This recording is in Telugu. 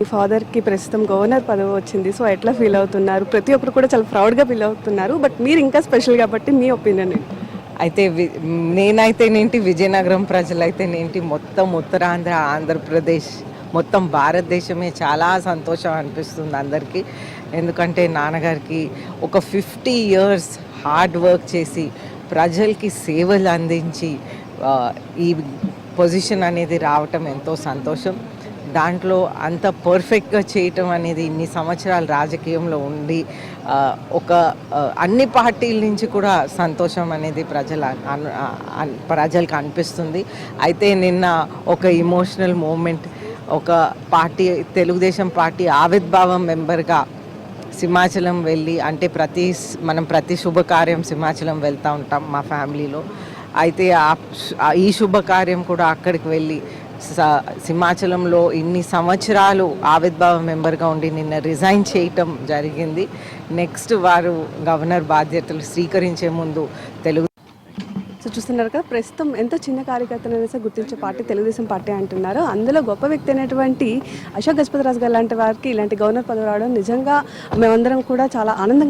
మీ ఫాదర్కి ప్రస్తుతం గవర్నర్ పదవి వచ్చింది. సో ఎట్లా ఫీల్ అవుతున్నారు? ప్రతి ఒక్కరు కూడా చాలా ప్రౌడ్గా ఫీల్ అవుతున్నారు. బట్ మీరు ఇంకా స్పెషల్ కాబట్టి మీ ఒపీనియన్ అయితే వి- నేనైతేనేంటి విజయనగరం ప్రజలైతేనేంటి మొత్తం ఉత్తరాంధ్ర ఆంధ్రప్రదేశ్ మొత్తం భారతదేశమే చాలా సంతోషం అనిపిస్తుంది అందరికీ. ఎందుకంటే నాన్నగారికి ఒక ఫిఫ్టీ ఇయర్స్ హార్డ్ వర్క్ చేసి ప్రజలకి సేవలు అందించి ఈ పొజిషన్ అనేది రావటం ఎంతో సంతోషం. దాంట్లో అంత పర్ఫెక్ట్గా చేయటం అనేది ఇన్ని సంవత్సరాలు రాజకీయంలో ఉండి ఒక అన్ని పార్టీల నుంచి కూడా సంతోషం అనేది ప్రజల ప్రజలకు అనిపిస్తుంది. అయితే నిన్న ఒక ఇమోషనల్ మూమెంట్ ఒక పార్టీ తెలుగుదేశం పార్టీ ఆవిర్భావం మెంబర్గా సింహాచలం వెళ్ళి అంటే ప్రతి మనం ప్రతి శుభకార్యం సింహాచలం వెళ్తూ ఉంటాం మా ఫ్యామిలీలో. అయితే ఆ ఈ శుభకార్యం కూడా అక్కడికి వెళ్ళి సింహాచలంలో ఇన్ని సంవత్సరాలు ఆవిర్భావ మెంబర్గా ఉండి నిన్న రిజైన్ చేయటం జరిగింది. నెక్స్ట్ వారు గవర్నర్ బాధ్యతలు స్వీకరించే ముందు తెలుగు సో చూస్తున్నారు కదా ప్రస్తుతం ఎంత చిన్న కార్యకర్తనైనా సరే గుర్తించే పార్టీ తెలుగుదేశం పార్టీ అంటున్నారు. అందులో గొప్ప వ్యక్తి అయినటువంటి అశోక్ గజపతిరాజు గారు లాంటి వారికి ఇలాంటి గవర్నర్ పదవి రావడం నిజంగా మేమందరం కూడా చాలా ఆనందంగా